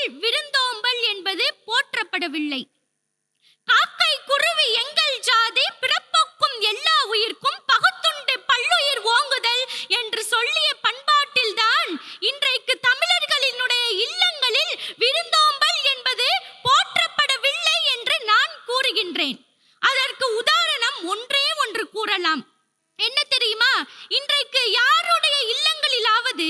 இல்லங்களில் விருந்தோம்பல் என்பது போற்றப்படவில்லை. காக்கை குருவி எங்கள் ஜாதி பிறப்புக்கும் எல்லா உயிர்க்கும் பகுத்துண்டு பல்லுயிர் ஓங்குதல் என்று சொல்லிய பண்பாட்டில்தான் இன்றைக்கு தமிழர்களினுடைய இல்லங்களில் விருந்தோம்பல் என்பது போற்றப்படவில்லை என்று நான் கூறுகின்றேன். அதற்கு உதாரணம் ஒன்றே ஒன்று கூறலாம். என்ன தெரியுமா? இன்றைக்கு யாருடைய இல்லங்களிலாவது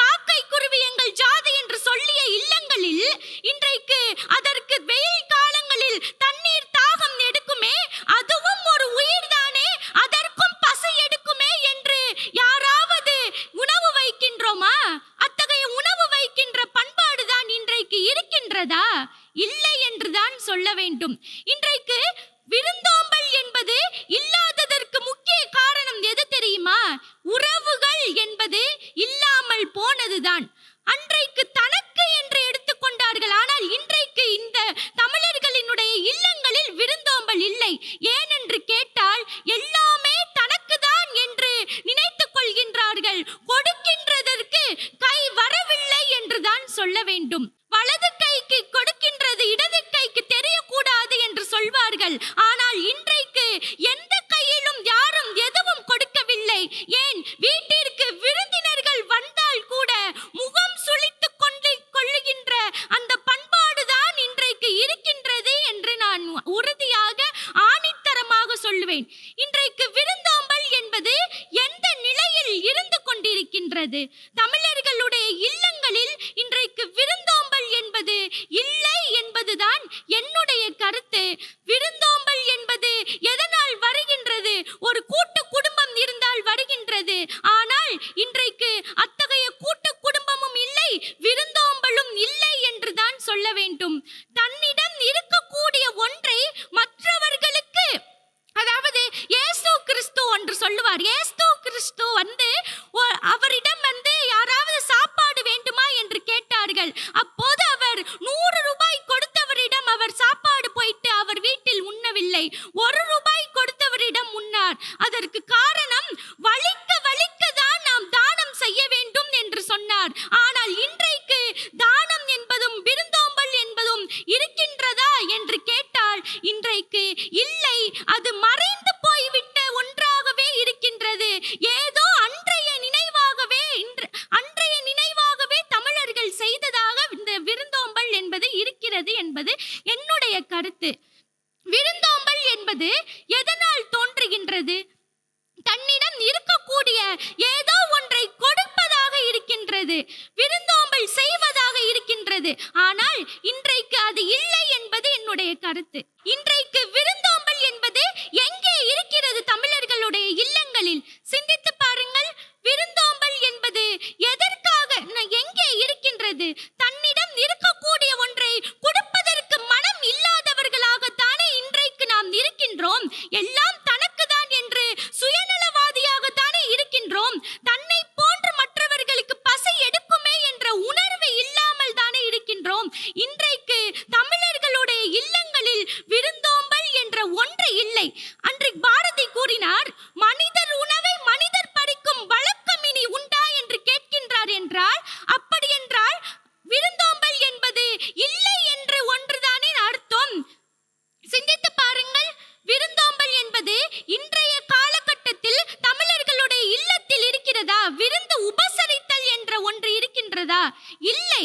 காக்கை குருவி எங்கள் ஜாதி என்று சொல்லிய இல்லங்களில் இன்றைக்கு அதற்கு வெயில் காலங்களில் தண்ணீர் தாகம் எடுக்குமே அதுவும் ஒரு உயிர்தானே அதற்கும் பசி எடுக்குமே என்று யாராவது உணவு வைக்கின்றோமா அத்தகைய உணவு வைக்கின்ற பண்பாடுதான் இன்றைக்கு இருக்கிறதா? இல்லை என்றுதான் சொல்ல வேண்டும். இன்றைக்கு விருந்தோம்பல் என்பது இல்லாததற்கு முக்கிய காரணம் எது தெரியுமா? உறவுகள் என்பது இல்லாமல் போனதுதான். அன்றைக்கு தனக்கு என்று எடுத்துக்கொண்டார்கள் ஆனால் இன்றைக்கு இந்த தமிழர்களினுடைய இல்லங்களில் விருந்தோம்பல் இல்லை. ஏனென்று கேட்டால் எல்லாமே தனக்கு தான் என்று நினைத்துக் கொள்கின்றார்கள். கொடுக்கின்றதற்கு கை வரவில்லை என்றுதான் சொல்ல வேண்டும். வலது கைக்கு கொடுக்கின்றது இடது கைக்கு தெரியக்கூடாது என்று சொல்வார்கள் ஆனால் இன்றைக்கு எந்த கையிலும் யாரும் எதுவும் கொடுக்கவில்லை வீட்டிற்கு விருந்தினர்கள் வந்தால் கூட முகம் சுழித்துக் கொண்டு கொள்ளுகின்ற அந்த பண்பாடுதான் இன்றைக்கு இருக்கின்றது என்று நான் உறுதியாக ஆணித்தரமாக சொல்லுவேன். இன்றைக்கு விருந்தோம்பல் என்பது எந்த நிலையில் இருந்து கொண்டிருக்கின்றது? தமிழர்களுடைய இல்லங்களில் இன்றைக்கு விருந்தோம்பல் என்பது இல்லை என்பதுதான் என் ஒரு ரூபாய் கொடுத்தவரிடம் உண்ணார் அதற்கு காரணம் வலிக்க வலிக்க தான் நாம் தானம் செய்ய வேண்டும் என்று சொன்னார். ஆனால் இன்றைக்கு தானம் என்பதும் விருந்தோம்பல் என்பதும் இருக்கின்றதா என்று கேட்டால் இன்றைக்கு இல்லை. அது மறைந்த போய்விட்ட ஒன்றாகவே இருக்கின்றது ஏதோ அன்றைய நினைவாகவே இன்று அன்றைய நினைவாகவே தமிழர்கள் செய்ததாக இந்த விருந்தோம்பல் என்பது இருக்கிறது என்பது என்னுடைய கருத்து விருந்தோம்பல் என்பது எதனால் தோன்றுகின்றது? தன்னிடம் இருக்கக்கூடிய ஏதோ ஒன்றை கொடுப்பதாக இருக்கின்றது விருந்தோம்பல் செய்வதாக இருக்கின்றது. ஆனால் இன்றைக்கு அது இல்லை என்பது என்னுடைய கருத்து. இன்றைக்கு விருந்து என்பது எங்கே இருக்கிறது தமிழர்களுடைய இல்லங்களில் சிந்தித்து பாருங்கள் விருந்தோம்பல் என்பது எதற்காக ந- எங்கே இருக்கின்றது தன்னிடம் இருக்கக்கூடிய ஒன்றை கொடுப்பதற்கு மனம் இல்லாதவர்களாகத்தானே இன்றைக்கு நாம் இருக்கின்றோம் எல்லாம் தனக்குதான் என்று சுயநலவாதியாகத்தானே இருக்கின்றோம் தன்னை போன்று மற்றவர்களுக்கு பசி எடுக்குமே என்ற உணர்வு இல்லாமல் தானே இன்றைக்கு தமிழர்களுடைய இல்லங்களில் விருந்தோம்பல் என்ற ஒன்று இல்லை. அன்று பாரதி கூறினார் மனிதர் உணவை மனிதர் படிக்கும் வழக்கம் இனி உண்டா என்று கேட்கின்றார் என்றால் அப்படி என்றால் விருந்தோம்பல் என்பது இல்லை என்று ஒன்றுதானே அர்த்தம். சிந்தித்து பாருங்கள் விருந்தோம்பல் என்பது இன்றைய காலகட்டத்தில் தமிழர்களுடைய இல்லத்தில் இருக்கிறதா? விருந்து உபசரித்தல் என்ற ஒன்று இருக்கின்றதா? இல்லை.